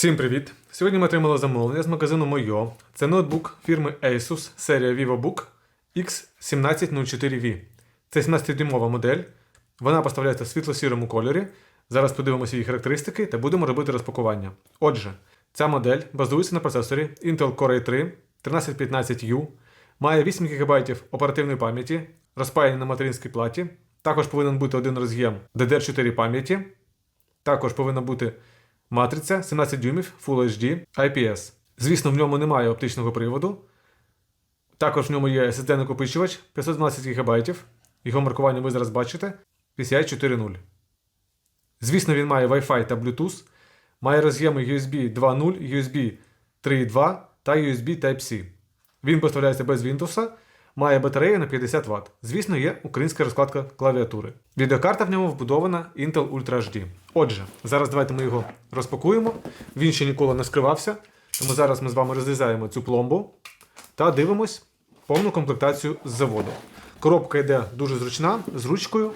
Всім привіт! Сьогодні ми отримали замовлення з магазину Moyo. Це ноутбук фірми Asus, серія VivoBook X1704V. Це 17-дюймова модель. Вона поставляється в світло-сірому кольорі. Зараз подивимося її характеристики та будемо робити розпакування. Отже, ця модель базується на процесорі Intel Core i3 1315U, має 8 ГБ оперативної пам'яті, розпаяні на материнській платі. Також повинен бути один роз'єм DDR4 пам'яті. Також повинна бути матриця 17 дюймів Full HD IPS. Звісно, в ньому немає оптичного приводу. Також в ньому є SSD-накопичувач 512 ГБ. Його маркування ви зараз бачите PCI 4.0. Звісно, він має Wi-Fi та Bluetooth, має роз'єми USB 2.0, USB 3.2 та USB Type-C. Він поставляється без Windows, має батарею на 50 Вт. Звісно, є українська розкладка клавіатури. Відеокарта в ньому вбудована Intel Ultra HD. Отже, зараз давайте ми його розпакуємо. Він ще ніколи не скривався, тому зараз ми з вами розрізаємо цю пломбу та дивимось повну комплектацію з заводу. Коробка йде дуже зручна, з ручкою,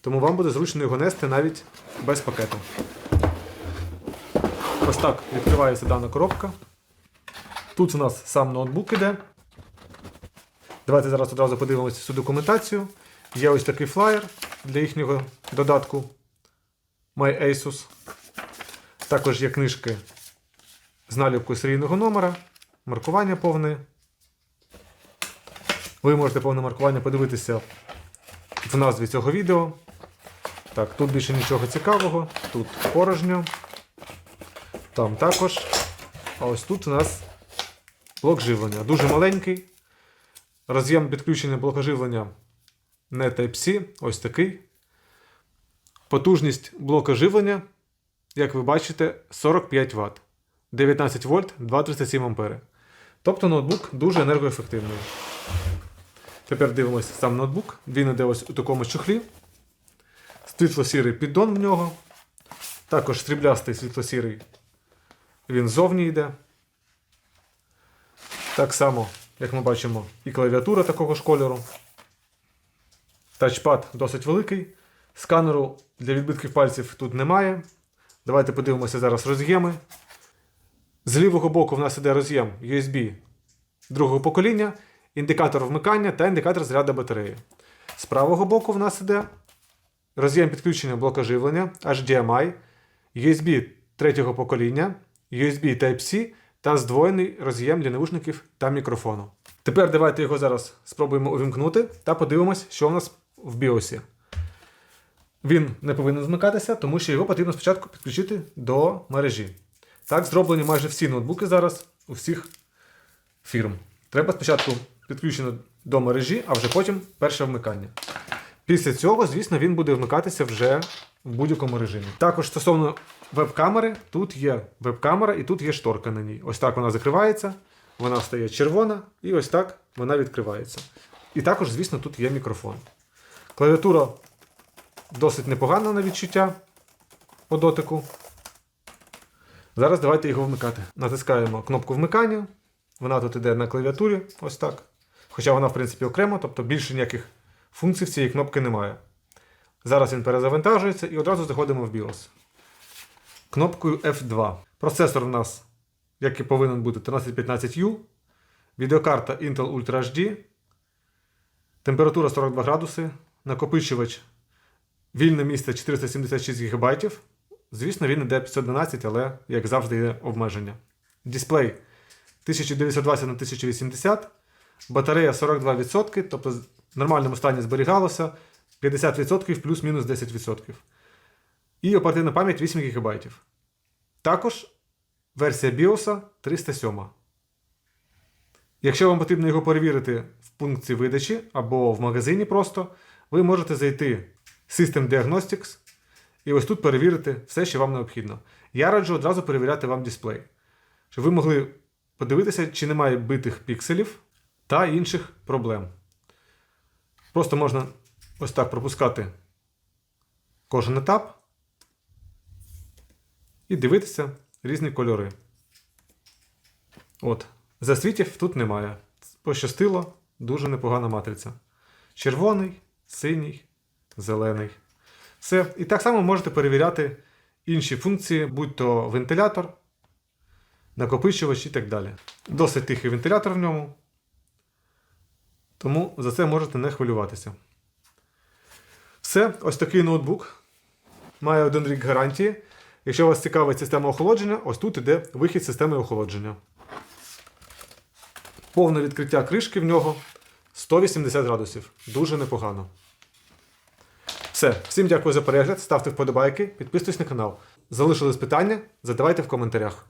тому вам буде зручно його нести навіть без пакету. Ось так відкривається дана коробка. Тут у нас сам ноутбук іде. Давайте зараз одразу подивимося цю документацію. Є ось такий флаєр для їхнього додатку My Asus. Також є книжки з наліпкою серійного номера, маркування повне. Ви можете повне маркування подивитися в назві цього відео. Так, тут більше нічого цікавого, тут порожньо. Там також. А ось тут у нас блок живлення. Дуже маленький. Роз'єм підключення блока живлення не Type-C, ось такий. Потужність блока живлення, як ви бачите, 45 Вт. 19 вольт 237 ампери. Тобто ноутбук дуже енергоефективний. Тепер дивимося сам ноутбук. Він іде ось у такому чохлі. Світло-сірий піддон в нього. Також стріблястий світло-сірий. Він ззовні йде. Так само, як ми бачимо, і клавіатура такого ж кольору. Тачпад досить великий. Сканеру для відбитків пальців тут немає. Давайте подивимося зараз роз'єми. З лівого боку в нас іде роз'єм USB другого покоління, індикатор вмикання та індикатор заряду батареї. З правого боку в нас іде роз'єм підключення блока живлення HDMI, USB третього покоління, USB Type-C та здвоєний роз'єм для навушників та мікрофону. Тепер давайте його зараз спробуємо увімкнути та подивимось, що в нас в BIOS. Він не повинен змикатися, тому що його потрібно спочатку підключити до мережі. Так зроблені майже всі ноутбуки зараз у всіх фірм. Треба спочатку підключено до мережі, а вже потім перше вмикання. Після цього, звісно, він буде вмикатися вже в будь-якому режимі. Також стосовно веб-камери, тут є веб-камера і тут є шторка на ній. Ось так вона закривається, вона стає червона, і ось так вона відкривається. І також, звісно, тут є мікрофон. Клавіатура досить непогана на відчуття по дотику. Зараз давайте його вмикати. Натискаємо кнопку вмикання. Вона тут іде на клавіатурі, ось так. Хоча вона, в принципі, окремо, тобто більше ніяких функцій в цієї кнопки немає. Зараз він перезавантажується і одразу заходимо в BIOS. Кнопкою F2. Процесор у нас, як і повинен бути, 1315U. Відеокарта Intel Ultra HD. Температура 42 градуси. Накопичувач вільне місце 476 ГБ. Звісно, він йде 512, але, як завжди, є обмеження. Дисплей 1920 на 1080. Батарея 42%, тобто в нормальному стані зберігалося 50% плюс-мінус 10%. І оперативна пам'ять 8 ГБ. Також версія BIOS 307. Якщо вам потрібно його перевірити в пункті видачі або в магазині просто, ви можете зайти в System Diagnostics і ось тут перевірити все, що вам необхідно. Я раджу одразу перевіряти вам дисплей, щоб ви могли подивитися, чи немає битих пікселів та інших проблем. Просто можна ось так пропускати кожен етап і дивитися різні кольори. От, засвітів тут немає. Пощастило, дуже непогана матриця. Червоний, синій, зелений. Все. І так само можете перевіряти інші функції, будь то вентилятор, накопичувач і так далі. Досить тихий вентилятор в ньому. Тому за це можете не хвилюватися. Все, ось такий ноутбук. Має один рік гарантії. Якщо вас цікавить система охолодження, ось тут іде вихід системи охолодження. Повне відкриття кришки в нього 180 градусів. Дуже непогано. Все, всім дякую за перегляд. Ставте вподобайки, підписуйтесь на канал. Залишились питання, задавайте в коментарях.